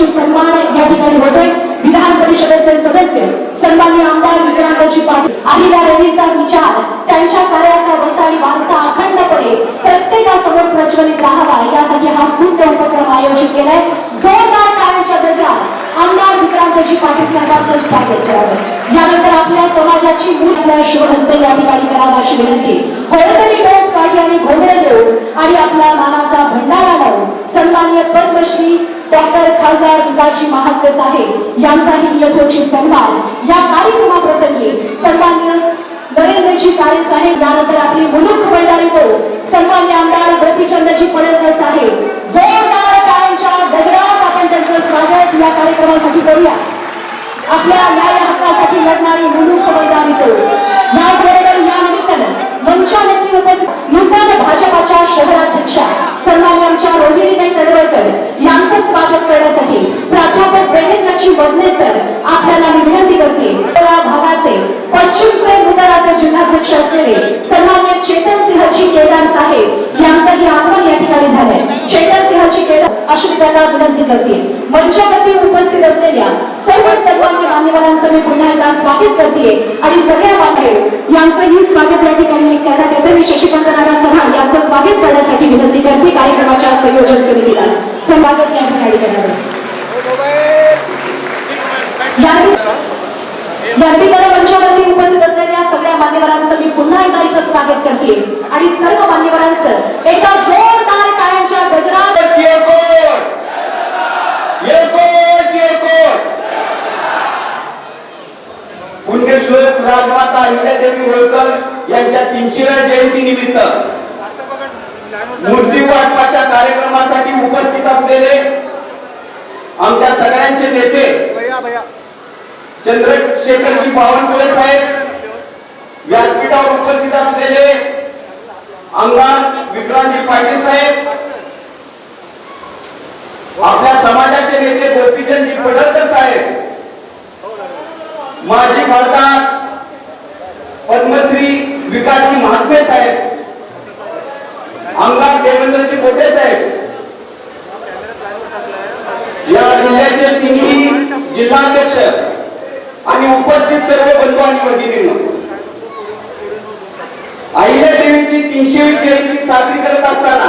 यांचा सन्मान या ठिकाणी होतोय. विधान परिषदेचे सदस्य सन्मान्य आमदार विक्रांतजी पाटील अहिल्या रवींचा विचार त्यांच्या कार्याचा वसाडी वारसा अखंडपणे प्रत्येकासमोर प्रज्वलित राहावा यासाठी हा स्तुत्य उपक्रम आयोजित केलाय. जोरदार टाळ्यांच्या गजरात आमदार विक्रांतजी पाटील साहेबांचं स्वागत करावं. यानंतर आपल्या समाजाची मूळ आपल्या हस्ते या ठिकाणी करावा अशी विनंती. होळकरी डोक पाठी आणि घोंगडे देऊन आणि आपला मानाचा भंडारा लावून सन्मान्य पद्मश्री डॉक्टर खासदार विकासजी महात्मे आहे यांचाही यथोचित सन्मान या कार्यक्रमाप्रसंगी सन्मान्य नरेंद्रजी काळे साहेब यानंतर आपली मुलूक बंडारी येतो सन्मान्य आमदार गोपीचंदजी पडळकर साहेब. जोरदार टाळ्यांच्या गजरात आपण त्यांचं स्वागत या कार्यक्रमासाठी करूया. आपल्या न्याय हक्कासाठी लढणारी मुलूक मैदानी येतो याचबरोबर या निमित्तानं मंचावरती उपस्थित नूतन भाजपाच्या शहराध्यक्षा सन्मान्य आमच्या रोहिणीताई तडवळकर यांचं स्वागत करण्यासाठी प्राध्यापक देवेंद्रजी वडनेसर आपल्याला विनंती करते भागाचे पश्चिमचे नूतनाचे जिल्हाध्यक्ष असलेले सन्मान्य चेतन सिंहजी केदार साहेब यांचंही आगमन या ठिकाणी झालंय. चेतन सिंहजी केदार अशी त्याला विनंती करते. मंचावरती उपस्थित असलेल्या सर्व सन्मान्य मान्यवरांचं मी पुन्हा एकदा स्वागत करते. आणि सगळ्या मान्यवर यांचंही स्वागत या ठिकाणी करण्यात येतं. मी शशिकांत दादा चव्हाण यांचं स्वागत करण्यासाठी विनंती करते. कार्यक्रमाच्या संयोजन समितीला स्वागत या ठिकाणी करावं या निमित्तानं मंचावरती उपस्थित असलेल्या सगळ्या मान्यवरांचं मी पुन्हा एकदा इथं स्वागत करते आणि सर्व मान्यवरांचं एका जोरदार टाळ्यांच्या गजरात एकोट एकोट एकोट पुण्यश्लोक राजमाता अहिल्यादेवी होळकर यांच्या तीनशेव्या जयंती निमित्त मूर्ती वाटपाच्या कार्यक्रमासाठी उपस्थित असलेले आमच्या सगळ्यांचे नेते चंद्रशेखरजी बावनकुळे साहेब व्यासपीठावर उपस्थित असलेले आमदार विक्रांतजी पाटील साहेब आपल्या समाजाचे नेते गोपीचंदजी पडळकर साहेब माजी खासदार पद्मश्री विकासजी महात्मे साहेब आमदार देवेंद्रजी मोठे साहेब या जिल्ह्याचे तिन्ही जिल्हाध्यक्ष आणि उपस्थित सर्व बंधू आणि भगिनींनो. अहिल्या देवीची तीनशे जयंती साजरी करत असताना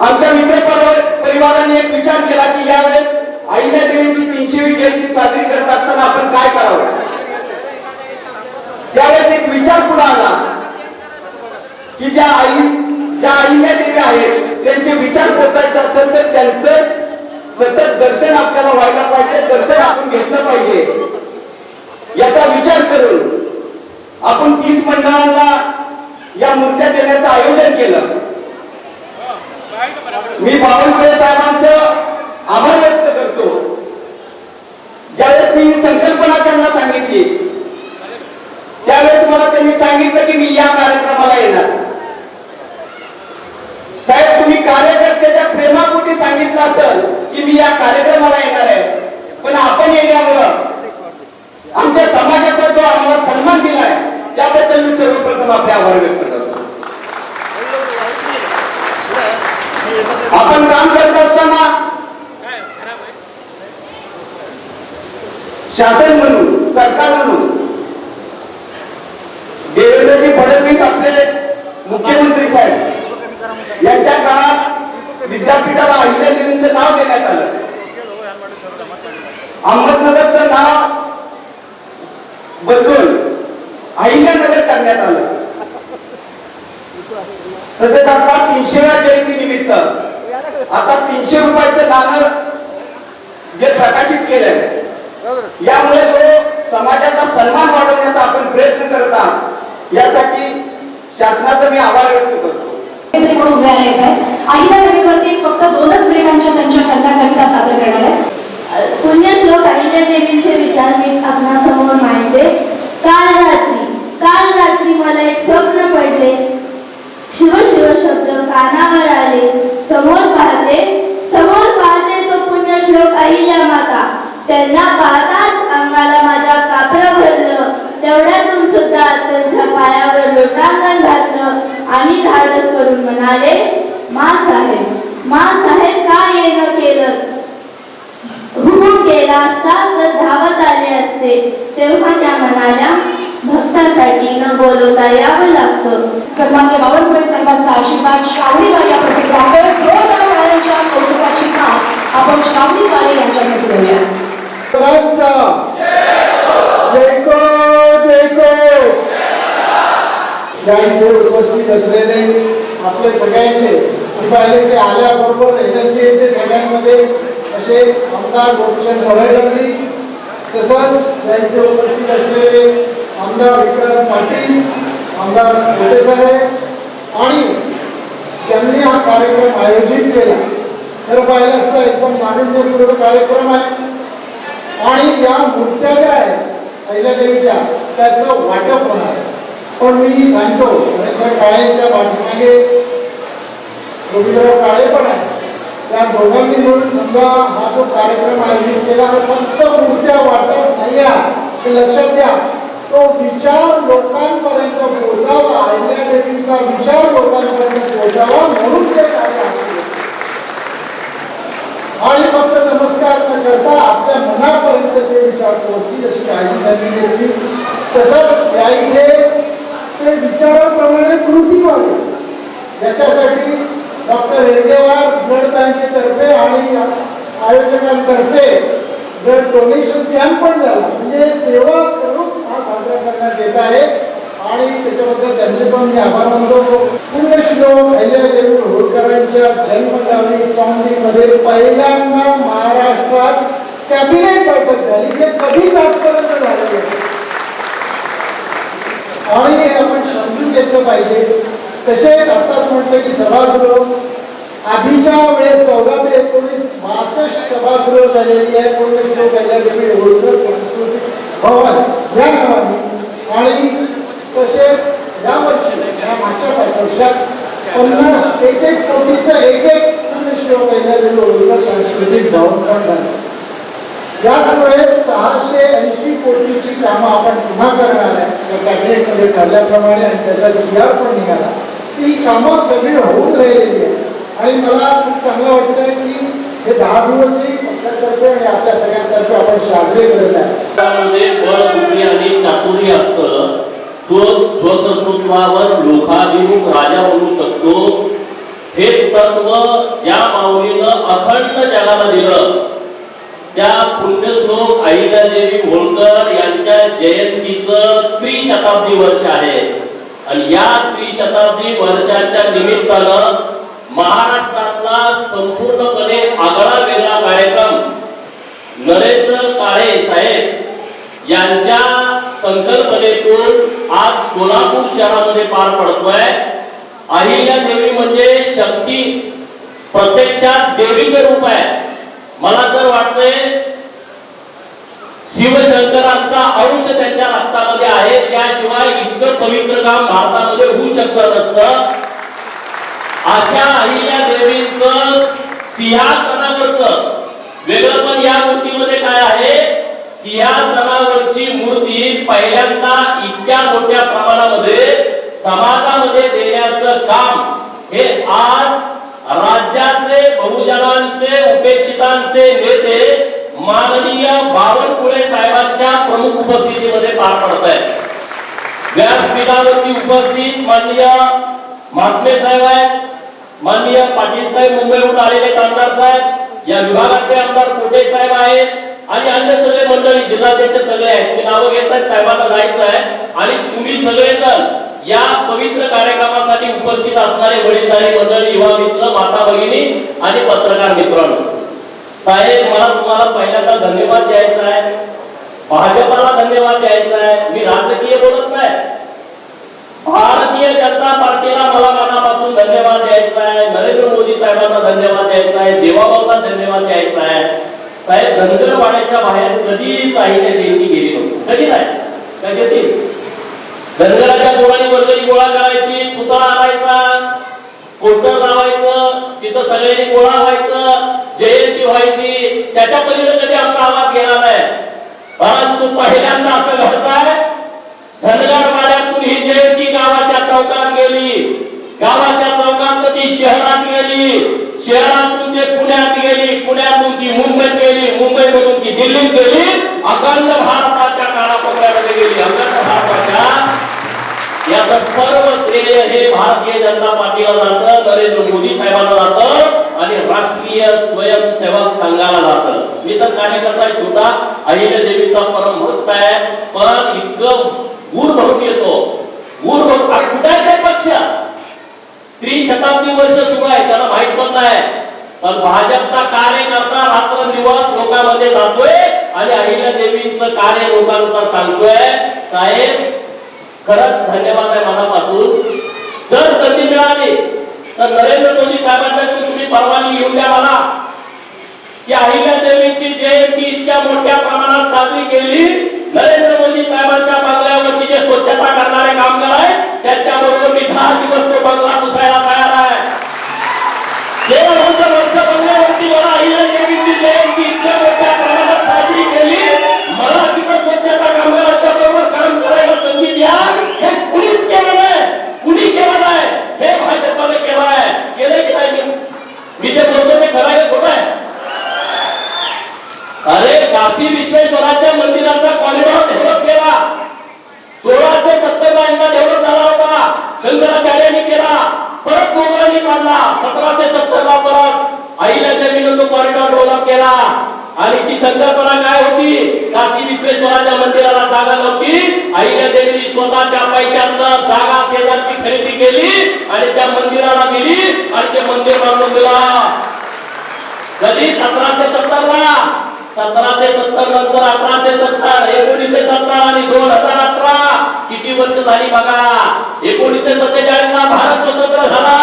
आमच्या मित्र परिवार- परिवाराने एक विचार केला की यावेळेस अहिल्या देवीची तीनशे जयंती साजरी करत असताना आपण काय करावं? त्यावेळेस एक विचार पुढे आला की ज्या आई ज्या अहिल्या देवी आहेत त्यांचे विचार पोचायचे असेल तर त्यांचं सतत दर्शन आपल्याला व्हायला पाहिजे दर्शन आपण घेतलं पाहिजे. याचा विचार करून आपण तीस मंडळांना या मूर्त्या देण्याचं आयोजन केलं. मी बावनकुळे साहेबांचं आभार व्यक्त करतो. ज्यावेळेस मी संकल्पना त्यांना सांगितली त्यावेळेस मला त्यांनी सांगितलं की मी या कार्यक्रमाला येणार. साहेब तुम्ही प्रेमापोटी सांगितलं असेल की मी या कार्यक्रमाला येणार आहे. पण आपण येण्यामुळं आमच्या समाजाचा जो आम्हाला सन्मान दिलाय त्याबद्दल मी सर्वप्रथम आपले आभार व्यक्त करतो. आपण काम करत असताना शासन म्हणून सरकार म्हणून देवेंद्रजी फडणवीस आपले मुख्यमंत्री साहेब यांच्या काळात विद्यापीठाला अहिल्यादेवींचं नाव देण्यात आलं. अहमदनगरचं नाव बदलून अहिल्यानगर करण्यात आलं. तसेच आता तीनशेव्या जयंती निमित्त आता तीनशे रुपयाचं नाणं जे प्रकाशित केलंय यामुळे तो समाजाचा सन्मान वाढवण्याचा आपण प्रयत्न करत आहात. यासाठी शासनाचा मी आभार व्यक्त करतो. आईला देवीवरती फक्त दोनच मिनिटांच्या त्यांच्या कथा कविता सादर करणार आहेत पुण्यश्लोक अहिल्या देवीचे विचार मी आपणासमोर मांडते काल रात्री काल रात्री मला एक स्वप्न पडले. शिव शिव शब्द कानावर आले. समोर पाहते समोर पाहते तो पुण्यश्लोक अहिल्या माता. त्यांना पाहताच अंगाला माझ्या कापरं भरलं. तेवढ्यातून सुद्धा त्यांच्या पायावर लोटांगण घातलं. आणि धाडस करून म्हणाले मा साहेब मा साहेब का येणं केलं? हुकूम केला असता तर धावत आले असते. तेव्हा त्या म्हणाल्या भक्तासाठी न बोलवता यावं लागतं. सन्मान्य बावनकुळे साहेबांचा आशीर्वाद श्रावणी वाले या प्रसिद्ध आहे जोरदार टाळ्यांच्या कौतुकाची थाप आपण श्रावणी वाले यांच्यासाठी देऊया. उपस्थित असलेले आपले सगळ्यांचे पाहिले ते आल्याबरोबर एनर्जी येते सगळ्यांमध्ये. असे आमदार गोपीचंद लागली तसंच त्यांचे उपस्थित असलेले आमदार विक्रांत पाटील आमदार मोठे साहेब आणि ज्यांनी हा कार्यक्रम आयोजित केला. खरं पाहिलं असता एकदम नाविन्यपूर्ण कार्यक्रम आहे. आणि या मूर्त्या ज्या आहेत अहिल्यादेवीच्या त्याचं वाटप होणार आहे. पण मी सांगतो खरेखर काळ्यांच्या पाठीमागे गोविंदराव काळे पण आहे त्या दोघांनी मिळून समजा हा जो कार्यक्रम आयोजित केला तो फक्त मूर्त्या वाटत नाही हे लक्षात घ्या. तो विचार लोकांपर्यंत पोहोचावा. अहिल्यादेवीचा विचार लोकांपर्यंत पोहोचावा म्हणून ते कार्य आणि फक्त नमस्कार न करता आपल्या मनापर्यंत ते विचार पोहोचतील अशी काळजी त्यांनी घेतली. तसंच या इथे ते विचाराप्रमाणे कृती व्हावी. याच्यासाठी डॉक्टर हेडगेवार ब्लड बँकेतर्फे आणि आयोजकांतर्फे ब्लड डोनेशन कॅम्प पण झाला. म्हणजे सेवा करून हा साजरा करण्यात येत आहे. आणि त्याच्याबद्दल त्यांचे पण मी आभार मानतो. पुण्यश्लोक अहिल्यादेवी होळकरांच्या जन्मगावी सांगलीमध्ये पहिल्यांदा महाराष्ट्रात कॅबिनेट बैठक झाली. जे कधीच आजपर्यंत झालेली आहे आणि हे आपण समजून घेतलं पाहिजे. तसेच आताच म्हटलं की सभागृह आधीच्या वेळेस चौदा ते एकोणीस बासष्ट सभागृह झालेली आहे पुण्यश्लोक अहिल्यादेवी होळकर संस्कृती भवन या नावाने. आणि तसेच या वर्षी या मागच्या पाच वर्षात पन्नास एक एक कोटीचं एक एक श्लोक अहिल्यादेवी होळकर सांस्कृतिक भवन पण झालं याच वेळेस सहाशे ऐंशी कोटीची कामं आपण पुन्हा करणार आहे. त्या कॅबिनेटमध्ये ठरल्याप्रमाणे आणि त्याचा जी आर पण निघाला. ती कामं सगळी होऊन राहिलेली आहे आणि मला खूप चांगलं वाटतंय की हे दहा दिवसही पक्षातर्फे आणि आपल्या सगळ्यांतर्फे आपण साजरे करत आहे. त्यामध्ये बळबुद्धी आणि चातुर्य असतं. तो स्वतंत्रत्वावर लोकाभिमुख राजा बनू शकतो. हे तत्व ज्या माऊलीनं अखंड जगाला दिलं त्या पुण्यश्लोक अहिल्यादेवी होळकर यांच्या जयंतीचं त्रिशताब्दी वर्ष आहे. आणि या त्रिशताब्दी वर्षाच्या निमित्तानं महाराष्ट्रातला संपूर्णपणे आगळा वेगळा कार्यक्रम नरेंद्र काळे साहेब यांच्या संकल्पनेतून आज सोलापूर शहरामध्ये पार पडतोय. अहिल्या देवी म्हणजे शक्ती प्रत्यक्षात देवीचे रूप आहे. मला तर वाटतंय शिवशंकरांचा अंश त्यांच्या रक्तामध्ये आहे. त्याशिवाय इतकं पवित्र काम भारतामध्ये होऊ शकत नसतं. अशा अहिल्या देवींच सिंहासनावरच वेगळं पण या मूर्तीमध्ये काय आहे? सिंहासनावरची मूर्ती पहिल्यांदा इतक्या मोठ्या प्रमाणामध्ये समाजामध्ये देण्याचं काम हे आज राज्याचे बहुजनांचे उपेक्षितांचे नेते माननीय बावनकुळे साहेबांच्या प्रमुख उपस्थितीमध्ये पार पडत आहे व्यासपीठावरती उपस्थित माननीय महात्मे साहेब आहेत. माननीय पाटील साहेब मुंबईहून आलेले आमदार साहेब या विभागाचे आमदार कोटे साहेब आहेत आणि अन्य सगळे मंडळी जिल्हाध्यक्ष सगळे आहेत. मी नावं घेत आहेत साहेबांना जायचं आहे. आणि तुम्ही सगळेजण या पवित्र कार्यक्रमासाठी उपस्थित असणारे वडीलधारी मंडळी युवा मित्र माता भगिनी आणि पत्रकार मित्रांनो. साहेब मला तुम्हाला पहिल्यांदा धन्यवाद द्यायचा आहे. भाजपाला धन्यवाद द्यायचा आहे. मी राजकीय बोलत नाही. भारतीय जनता पार्टीला मला मनापासून धन्यवाद द्यायचा आहे. नरेंद्र मोदी साहेबांना धन्यवाद द्यायचा आहे. देवाबाबा धन्यवाद द्यायचा आहे. साहेब धनगरवाड्याच्या बाहेर कधीच आईने देणगी गेली नव्हती? कधी नाही. कधी ती धनगराच्या पोरांनी वर्गणी गोळा करायची पुतळा आणायचा पोस्टर लावायचं तिथं सगळ्यांनी गोळा व्हायचं. जयंती व्हायची त्याच्या पलीकडे कधी आमचा आवाज गेला नाही. परंतु पहिल्यांदा असं घडताय धनगर वाड्यातून ही जयंती गावाच्या चौकात गेली. गावाच्या चौकात ती शहरात गेली शहरातून ते पुण्यात गेली पुण्यातून ती मुंबईत गेली मुंबईमधून ती दिल्लीत गेली अखंड भारताच्या कानाकोपऱ्यामध्ये गेली. अखंड भारताच्या याचं सर्व श्रेय हे भारतीय जनता पार्टीला जातं नरेंद्र मोदी साहेबांना जातं. आणि राष्ट्रीय स्वयंसेवक संघाला जात. मी तर कार्यकर्ता छोटा. अहिल्या देवीचा परम भक्त आहे. पण इतकं गुर भरून येतो. गुर भरून आणि कुठे पक्ष? त्रिशताब्दी वर्ष सुरू आहे त्याला माहीत पण नाही. पण भाजपचा कार्यकर्ता रात्र दिवस लोकांमध्ये जातोय आणि अहिल्या देवींचं कार्य लोकांचं सांगतोय. साहेब खरंच धन्यवाद आहे मनापासून. जर संधी मिळाली तर नरेंद्र मोदी साहेबांकडे तुम्ही परवानगी घेऊन द्या मला. की अहिल्या देवींची जयंती इतक्या मोठ्या प्रमाणात साजरी केली. नरेंद्र मोदी साहेबांच्या बंगल्यावरची जे स्वच्छता करणारे कामगार सत्तर आणि दोन हजार अठरा. किती वर्ष झाली बघा. एकोणीसशे सत्तेचाळीस ला भारत स्वतंत्र झाला.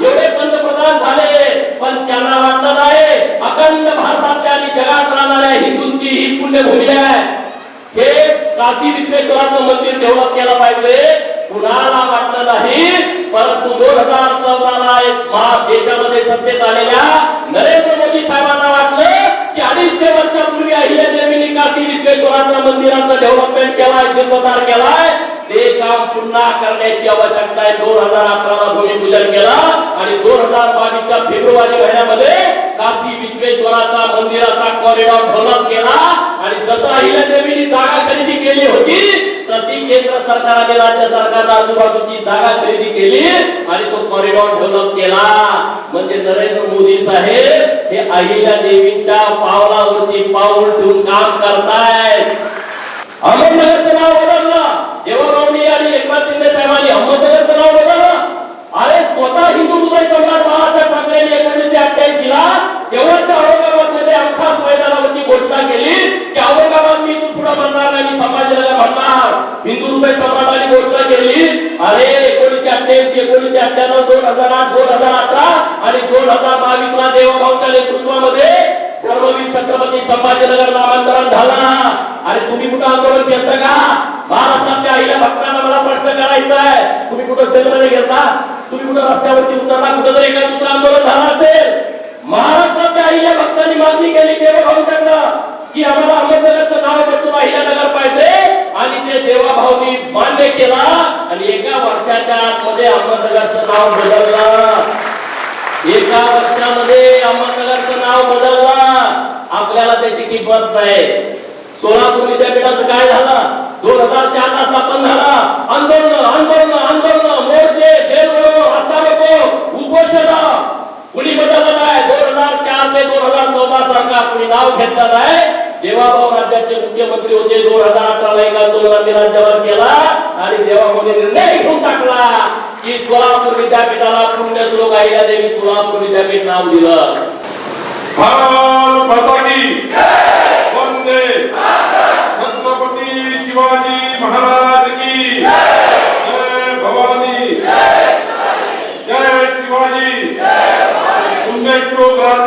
एवढे पंतप्रधान झाले. पण त्यांना वाटलं नाही अखंड भारतातल्या आणि जगात राहणाऱ्या हिंदूंची ही पुण्यभूमी आहे. हे काशी विश्वेश्वराचं मंदिर डेव्हलप केलं पाहिजे. कुणाला वाटलं नाही? परंतु दोन हजार चौदा ला देशामध्ये सत्तेत आलेल्या नरेंद्र मोदी साहेबांना की अडीचशे वर्षापूर्वी अहिल्या देवीने काशी विश्वेश्वराच्या मंदिराचा डेव्हलपमेंट केलाय शिल्पकार केलाय. ते काम पुन्हा करण्याची आवश्यकता आहे. दोन हजार अठरा भूमिपूजन केला आणि दोन हजार बावीसच्या फेब्रुवारी महिन्यामध्ये काशी विश्वेश्वराचा मंदिराचा कॉरिडॉर डेव्हलप केला. आणि जसं अहिल्या देवीने जागा खरेदी केली होती तशी केंद्र सरकार राज्य सरकारनं आजूबाजूची जागा खरेदी केली आणि तो कॉरिडॉर डेव्हलप केला. म्हणजे नरेंद्र मोदी साहेब हे अहिल्या देवीच्या पावलावरती पाऊल ठेवून काम करतायत. अहमदनगर नाव बदललं देवाभाऊनी आणि एकनाथ शिंदे साहेबांनी अहमदनगरचं नाव बदललं अरे स्वतः हिंदू हृदय सम्राट एकोणीसशे अठ्ठ्याऐंशी ला तेव्हाच्या औरंगाबादमध्ये अवकाश मैदानावरती घोषणा केली की औरंगाबाद मी इथून पुढे म्हणणार नाही मी म्हणणार हिंदू हृदय सम्राटांनी घोषणा केली. अरे एकोणीसशे अठ्ठ्याऐंशी एकोणीसशे अठ्ठ्याण्णव दोन हजार आठ दोन हजार अठरा आणि दोन हजार बावीस ला देवाभाऊच्या नेतृत्वामध्ये धर्मवीर छत्रपती संभाजीनगर नामांतरण झाला. आणि तुम्ही कुठं आंदोलन केलं का? महाराष्ट्रातल्या आईला भक्तांना मला प्रश्न करायचा आहे तुम्ही कुठं सेलमध्ये घेता तुम्ही कुठं रस्त्यावरती उतरला कुठं तरी एका दुसरं आंदोलन झालं असेल. महाराष्ट्राच्या अहिल्या भक्तांनी मागणी केली देवभाऊंकडनं की आम्हाला अहमदनगरचं नाव बदलून अहिल्या नगर पाहिजे. आणि ते देवाभाऊनी मान्य केला आणि एका वर्षाच्या आतमध्ये अहमदनगरचं नाव बदललं. एका वर्षामध्ये अहमदनगरचं नाव बदलला. आपल्याला त्याची किंमत नाही. सोलापूर विद्यापीठाचं काय झालं? दोन हजार चार ला स्थापन झालं. आंदोलन आंदोलन आंदोलन. कुणी बदललं नाही दोन हजार चार ते दोन हजार चौदा सरकार कुणी नाव घेतलं नाही. देवाभाऊ राज्याचे मुख्यमंत्री होते. दोन हजार अठराला एक आंदोलनाने राज्यावर केला आणि देवाभाऊने निर्णय घेऊन टाकला की सोलापूर विद्यापीठाला पुण्य श्लोक आईला देवी सोलापूर विद्यापीठ नाव दिलं. भारत माता की वंदे छत्रपती शिवाजी महाराज की जय भवानी जय शिवाजी पुण्यश्लोक आज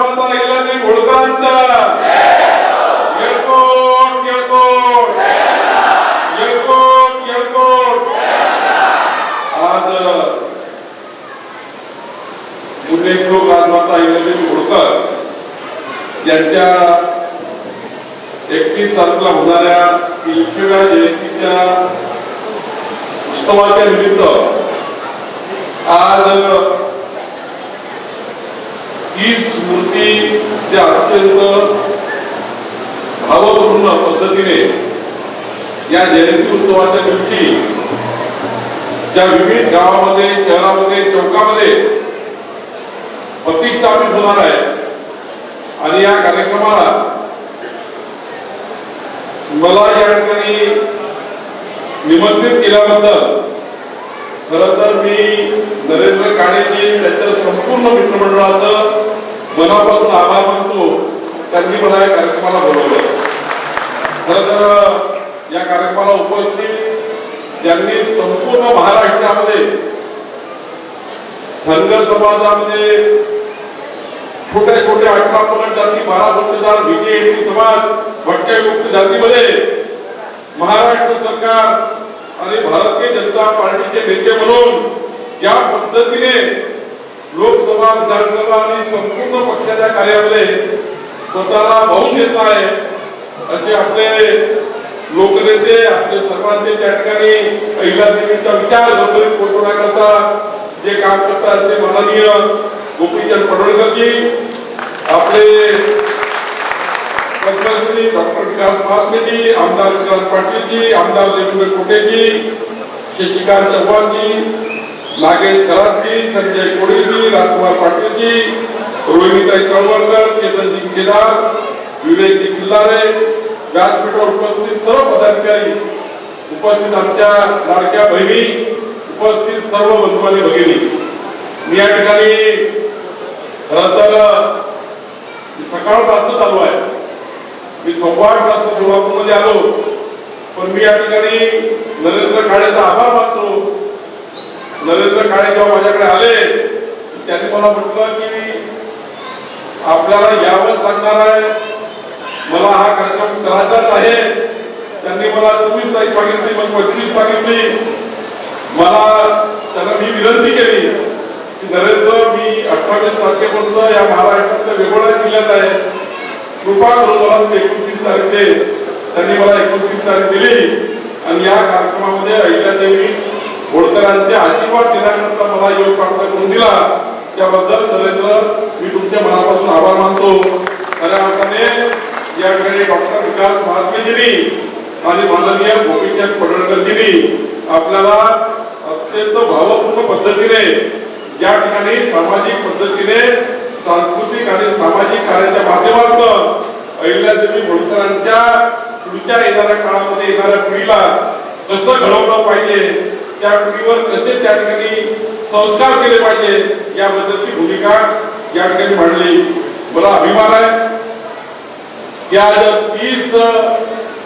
राजमाता होळकर यांच्या एकतीस तारखेला होणाऱ्या जयंतीच्या उत्सवाच्या निमित्त आज ही स्मृती ज्या अत्यंत भावपूर्ण पद्धतीने या जयंती उत्सवाच्या दिवशी ज्या विविध गावामध्ये शहरामध्ये चौकामध्ये प्रतिष्ठापित होणार आहे आणि या कार्यक्रमाला मला या ठिकाणी निमंत्रित केल्याबद्दल खर तर मी नरेंद्र काणेजी त्यांच्या संपूर्ण मित्रमंडळाचं मनापासून आभार मानतो. त्यांनी मला या कार्यक्रमाला बोलवलं खर तर या कार्यक्रमाला उपस्थित ज्यांनी संपूर्ण महाराष्ट्रामध्ये धनगर समाजामध्ये छोट्या छोट्या अठरा जाती बारा बत्तेदार भिके समाज भटक्यायुक्त जातीमध्ये महाराष्ट्र सरकार आणि भारतीय जनता पार्टीचे नेते म्हणून या पद्धतीने लोकसभा विधानसभा आणि संपूर्ण पक्षाच्या कार्यामध्ये स्वतःला वाहून घेत आहे. असे आपले लोकनेते आपले सर्वांचे त्या ठिकाणी पहिल्या देवीचा विचार घरोघरी पोहोचवण्याकरता जे काम करतात ते माननीय गोपीचंद पडळकरजी आपले पंचायतजी डॉक्टर विकास महात्मेजी आमदार विकास पाटीलजी आमदार देवेंद्र कोटेजी शशिकांत चव्हाणजी नागेश कराडजी संजय कोळीजी राजकुमार पाटीलजी रोहिणीताई कळवणकर केतनजी केदार विवेकजी किल्लारे व्यासपीठावर उपस्थित सर्व पदाधिकारी उपस्थित आमच्या लाडक्या बहिणी उपस्थित सर्व बंधू आणि भगिनी. मी या ठिकाणी खरं तर सकाळपासून चालू आहे. मी संवाद वाजता कोल्हापूरमध्ये आलो. पण मी या ठिकाणी नरेंद्र काळेचा आभार मानतो. नरेंद्र काळे जेव्हा माझ्याकडे आले त्यांनी मला म्हटलं की आपल्याला यावर लागणार आहे. मला हा कार्यक्रम करायचाच आहे. त्यांनी मला चोवीस तारीख सांगितली मग पंचवीस सांगितली मला त्यांना मी विनंती केली की नरेंद्र मी अठ्ठावीस तारखेपर्यंत या महाराष्ट्रातल्या वेगवेगळ्या जिल्ह्यात आहे. कृपा करून मला एकोणतीस तारीख दे त्यांनी मला एकोणतीस तारीख दिली. आणि या कार्यक्रमामध्ये अहिल्यादेवी होळकरांचे आशीर्वाद देण्याकरता मला योग प्राप्त करून दिला. त्याबद्दल नरेंद्र मी तुमच्या मनापासून आभार मानतो. खऱ्या अर्थाने या ठिकाणी डॉक्टर विकास महात्मेजींनी आणि माननीय गोपीचंद पडळकरजींनी आपल्याला अत्यंत भावपूर्ण पद्धतीने या ठिकाणी सामाजिक पद्धतीने सांस्कृतिक आणि सामाजिक कार्याच्या माध्यमातून अहिल्यादेवी होळकरांच्या पुढच्या येणाऱ्या काळामध्ये येणाऱ्या पिढीला कसं घडवलं पाहिजे त्या पिढीवर कसे त्या ठिकाणी संस्कार केले पाहिजे याबद्दलची भूमिका या ठिकाणी मांडली. मला अभिमान आहे की आज तीस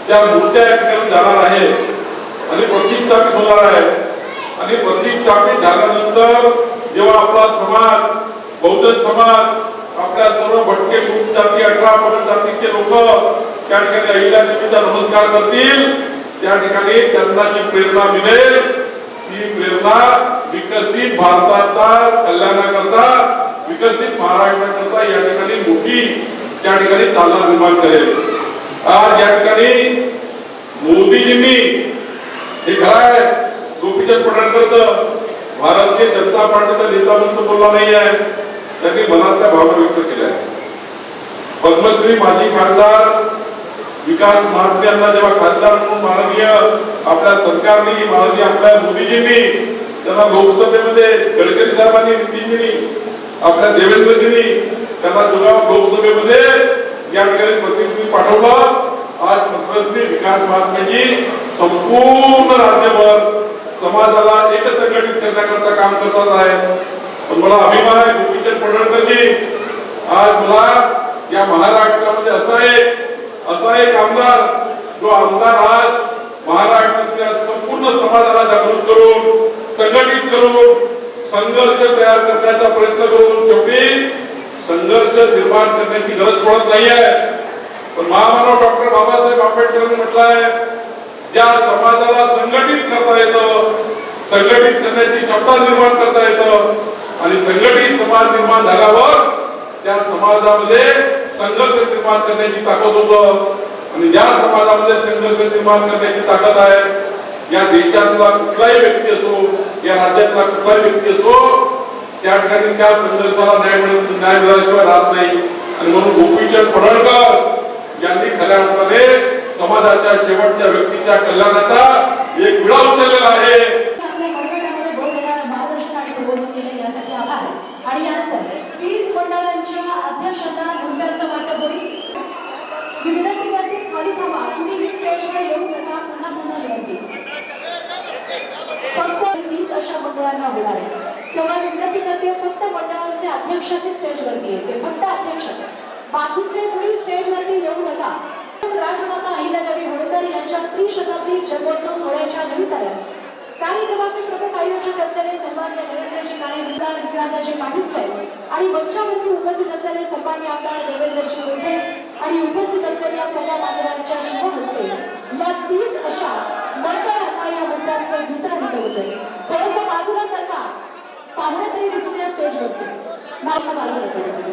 त्या मूर्त्या या ठिकाणी जाणार आहे आणि प्रतिष्ठापित होणार आहे. आणि प्रतिष्ठापित झाल्यानंतर जेव्हा आपला समाज बहुजन समाज आपल्या सर्व भटके गुप्त जाती अठरा पर्यंत जातीचे लोक त्या ठिकाणी अहिल्यादेवीचा नमस्कार करतील. त्या ठिकाणी त्यांना जी प्रेरणा मिळेल. ती प्रेरणा विकसित भारताचा कल्याणाकरता विकसित महाराष्ट्राकरता या ठिकाणी मोठी त्या ठिकाणी चालना निर्माण करेल. आज या ठिकाणी मोदीजींनी हे काय गोपीचंद पडळकर भारतीय जनता पार्टीचा नेता म्हणून बोलला नाही आहे त्यांनी मनातल्या भावना व्यक्त केल्या. पद्मश्री माजी खासदार विकास महात्मे यांना जेव्हा खासदार म्हणून माननीय आपल्या सरकारने माननीय आपल्या मोदीजींनी त्यांना लोकसभेमध्ये गडकरी साहेबांनी नितीनजींनी आपल्या देवेंद्रजींनी त्यांना जुगाव लोकसभेमध्ये या ठिकाणी प्रतिनिधी पाठवलं. आज पद्मश्री विकास महात्मेजी संपूर्ण राज्यभर समाजाला एक करण्याकरता काम करतात आहे पण मला अभिमान आहे गोपीचंद पडळकरजी. आज मला या महाराष्ट्रामध्ये असा एक असा एक आमदार जो आमदार आज महाराष्ट्रातल्या संपूर्ण समाजाला जागृत करून संघटित करून संघर्ष तयार करण्याचा प्रयत्न करून शेवटी संघर्ष निर्माण करण्याची गरज पडत नाही आहे. पण महामानव डॉक्टर बाबासाहेब आंबेडकरांनी म्हटलंय ज्या समाजाला संघटित करता येतं संघटित करण्याची क्षमता निर्माण करता येतं आणि संघटित समाज निर्माण झाल्यावर त्या समाजामध्ये संघर्ष निर्माण करण्याची ताकद होतं. आणि ज्या समाजामध्ये संघर्ष निर्माण करण्याची ताकद आहे या देशातला कुठलाही व्यक्ती असो या राज्यातला कुठलाही व्यक्ती असो त्या ठिकाणी त्या संघर्षाला न्याय मिळत न्याय मिळाल्याशिवाय राहत नाही. आणि म्हणून गोपीचंद पडळकर यांनी खऱ्या अर्थाने समाजाच्या शेवटच्या व्यक्तीच्या कल्याणाचा एक विडा उचललेला आहे आपल्या मनगटामध्ये भर देणारं मार्गदर्शन आणि प्रबोधन केलं यासाठी आभार आणि यानंतर वीस मंडळांच्या अध्यक्षांना गुरुकांचं वाटप होईल. मी विनंती करते खाली थांबा. तुम्ही ही स्टेजवर येऊ नका पुन्हा पुन्हा विनंती फक्त वीस अशा मंडळांना होणार आहे. तेव्हा विनंती करते फक्त मंडळांचे ते स्टेजवरती यायचे. फक्त अध्यक्ष. बाकीचे तुम्ही स्टेजवरती येऊ नका. राजमाता अहिल्यादेवी होळकर यांच्या त्रिशताब्दी जन्मोत्सव सोहळ्याच्या निमित्ताने कार्यक्रमाचे प्रमुख आयोजक असलेले सन्मान्य नरेंद्रजी काळे विक्रांताजी पाटील साहेब आणि मंचावरती उपस्थित असलेले सन्मान्य आमदार देवेंद्रजी मोठे आणि उपस्थित असलेल्या सगळ्या मान्यवरांच्या शुभ हस्ते या तीस अशा मंडळांना या मुद्द्यांचं वितरण केलं होतं थोडंसं बाजूला सरकार पाहुणे तरी दिसून या स्टेजवरचे मागच्या बाजूला येते.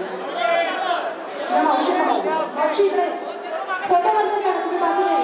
मावशीच्या बाजूला. मावशी इकडे. फोटो बंद करा तुम्ही बाजूला